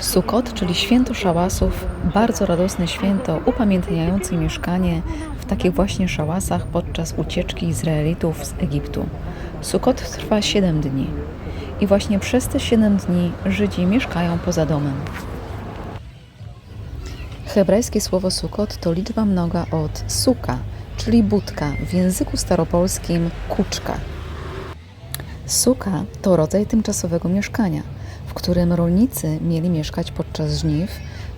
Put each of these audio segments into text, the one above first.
Sukot, czyli święto szałasów, bardzo radosne święto upamiętniające mieszkanie w takich właśnie szałasach podczas ucieczki Izraelitów z Egiptu. Sukot trwa 7 dni i właśnie przez te 7 dni Żydzi mieszkają poza domem. Hebrajskie słowo sukot to liczba mnoga od suka, czyli budka, w języku staropolskim kuczka. Suka to rodzaj tymczasowego mieszkania, w którym rolnicy mieli mieszkać podczas żniw,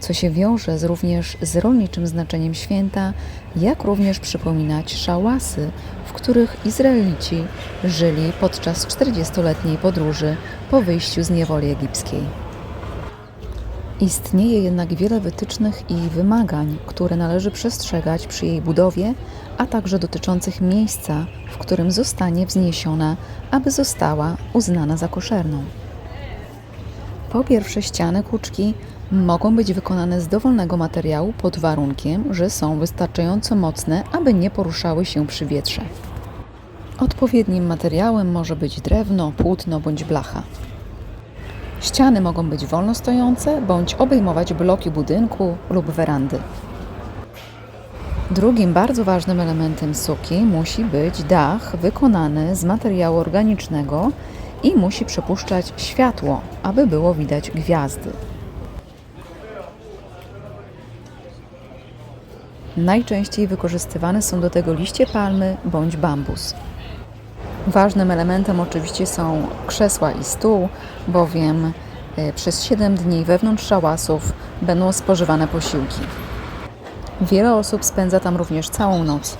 co się wiąże z również z rolniczym znaczeniem święta, jak również przypominać szałasy, w których Izraelici żyli podczas 40-letniej podróży po wyjściu z niewoli egipskiej. Istnieje jednak wiele wytycznych i wymagań, które należy przestrzegać przy jej budowie, a także dotyczących miejsca, w którym zostanie wzniesiona, aby została uznana za koszerną. Po pierwsze, ściany kuczki mogą być wykonane z dowolnego materiału pod warunkiem, że są wystarczająco mocne, aby nie poruszały się przy wietrze. Odpowiednim materiałem może być drewno, płótno bądź blacha. Ściany mogą być wolno stojące bądź obejmować bloki budynku lub werandy. Drugim bardzo ważnym elementem suki musi być dach wykonany z materiału organicznego i musi przepuszczać światło, aby było widać gwiazdy. Najczęściej wykorzystywane są do tego liście palmy bądź bambus. Ważnym elementem oczywiście są krzesła i stół, bowiem e, przez 7 dni wewnątrz szałasów będą spożywane posiłki. Wiele osób spędza tam również całą noc.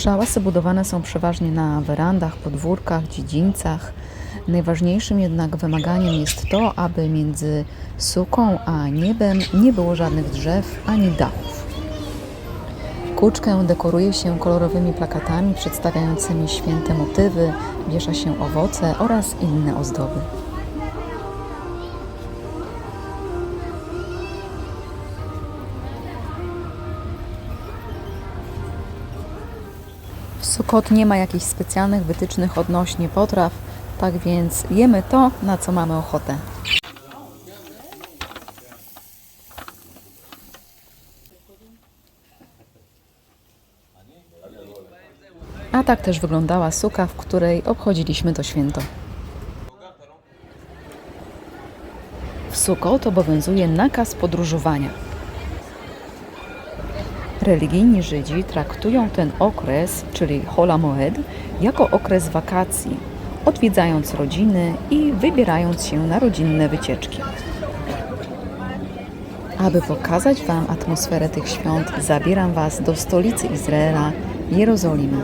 Szałasy budowane są przeważnie na werandach, podwórkach, dziedzińcach. Najważniejszym jednak wymaganiem jest to, aby między suką a niebem nie było żadnych drzew ani dachów. Kuczkę dekoruje się kolorowymi plakatami przedstawiającymi święte motywy, wiesza się owoce oraz inne ozdoby. Sukot nie ma jakichś specjalnych wytycznych odnośnie potraw, tak więc jemy to, na co mamy ochotę. A tak też wyglądała suka, w której obchodziliśmy to święto. W Sukot obowiązuje nakaz podróżowania. Religijni Żydzi traktują ten okres, czyli Hola Moed, jako okres wakacji, odwiedzając rodziny i wybierając się na rodzinne wycieczki. Aby pokazać Wam atmosferę tych świąt, zabieram Was do stolicy Izraela, Jerozolimy.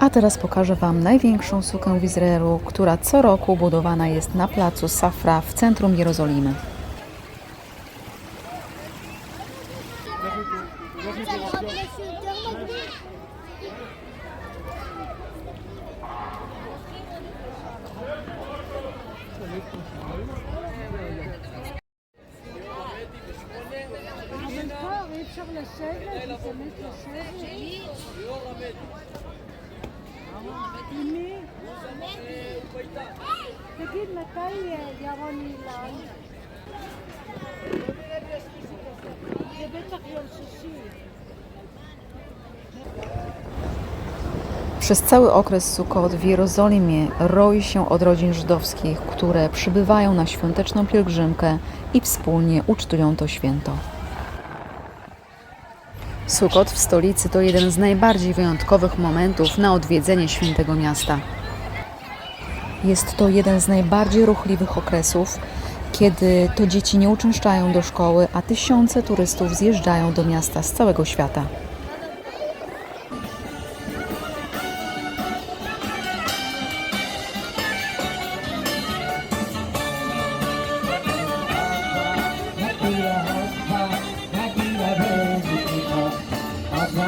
A teraz pokażę Wam największą sukę w Izraelu, która co roku budowana jest na placu Safra w centrum Jerozolimy. אבל פה אי אפשר לשבת, przez cały okres Sukot w Jerozolimie roi się od rodzin żydowskich, które przybywają na świąteczną pielgrzymkę i wspólnie ucztują to święto. Sukkot w stolicy to jeden z najbardziej wyjątkowych momentów na odwiedzenie świętego miasta. Jest to jeden z najbardziej ruchliwych okresów, kiedy to dzieci nie uczęszczają do szkoły, a tysiące turystów zjeżdżają do miasta z całego świata.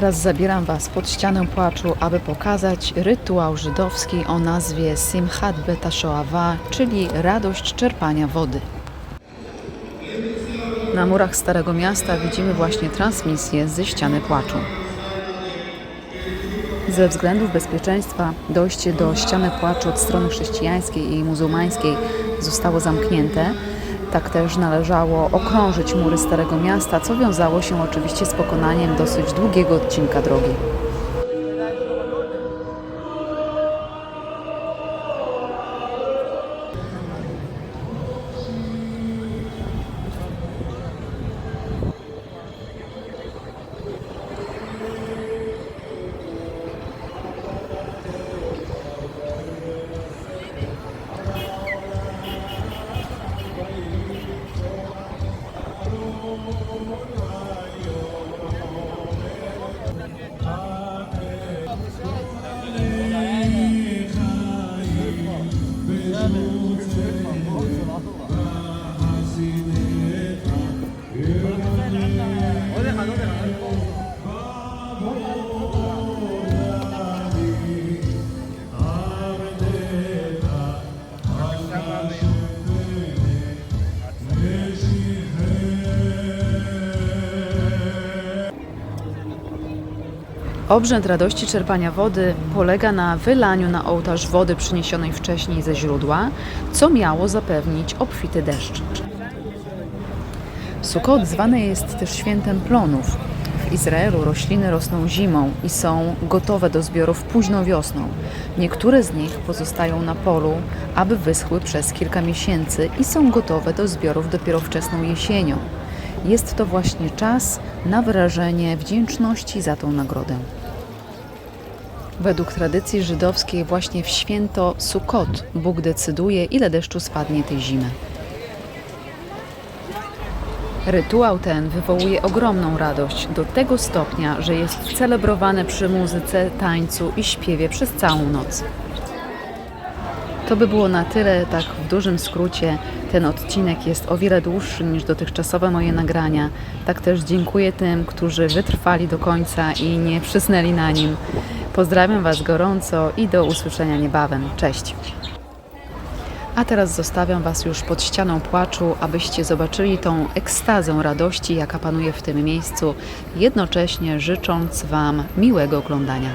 teraz zabieram Was pod ścianę płaczu, aby pokazać rytuał żydowski o nazwie Simchat Betashoava, czyli radość czerpania wody. Na murach Starego Miasta widzimy właśnie transmisję ze ściany płaczu. Ze względów bezpieczeństwa dojście do ściany płaczu od strony chrześcijańskiej i muzułmańskiej zostało zamknięte. Tak też należało okrążyć mury Starego Miasta, co wiązało się oczywiście z pokonaniem dosyć długiego odcinka drogi. Obrzęd radości czerpania wody polega na wylaniu na ołtarz wody przyniesionej wcześniej ze źródła, co miało zapewnić obfity deszcz. Sukot zwane jest też świętem plonów. W Izraelu rośliny rosną zimą i są gotowe do zbiorów późną wiosną. Niektóre z nich pozostają na polu, aby wyschły przez kilka miesięcy i są gotowe do zbiorów dopiero wczesną jesienią. Jest to właśnie czas na wyrażenie wdzięczności za tą nagrodę. Według tradycji żydowskiej właśnie w święto Sukot Bóg decyduje, ile deszczu spadnie tej zimy. Rytuał ten wywołuje ogromną radość do tego stopnia, że jest celebrowany przy muzyce, tańcu i śpiewie przez całą noc. To by było na tyle, tak w dużym skrócie. Ten odcinek jest o wiele dłuższy niż dotychczasowe moje nagrania. Tak też dziękuję tym, którzy wytrwali do końca i nie przysnęli na nim. Pozdrawiam Was gorąco i do usłyszenia niebawem. Cześć! A teraz zostawiam Was już pod ścianą płaczu, abyście zobaczyli tą ekstazę radości, jaka panuje w tym miejscu, jednocześnie życząc Wam miłego oglądania.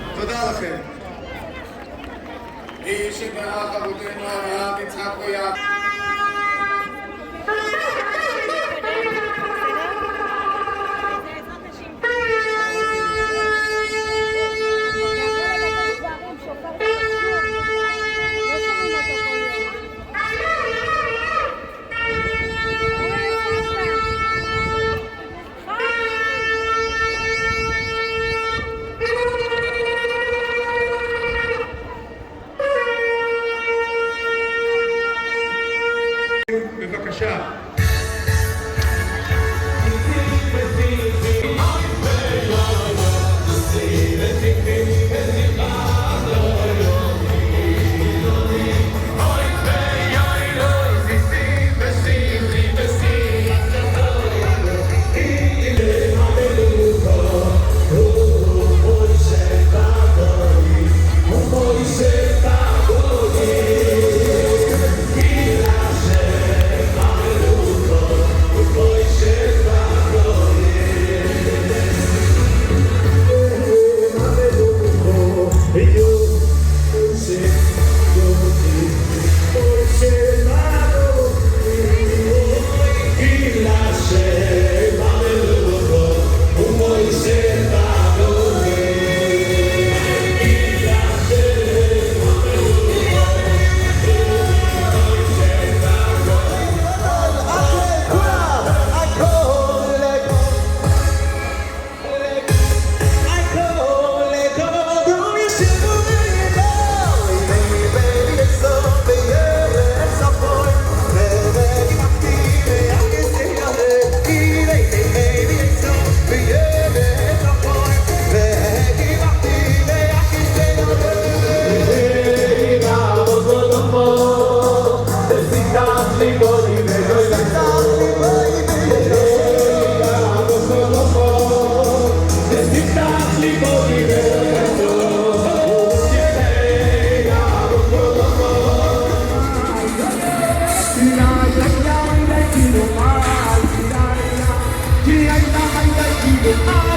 He should not have been on the top of Oh.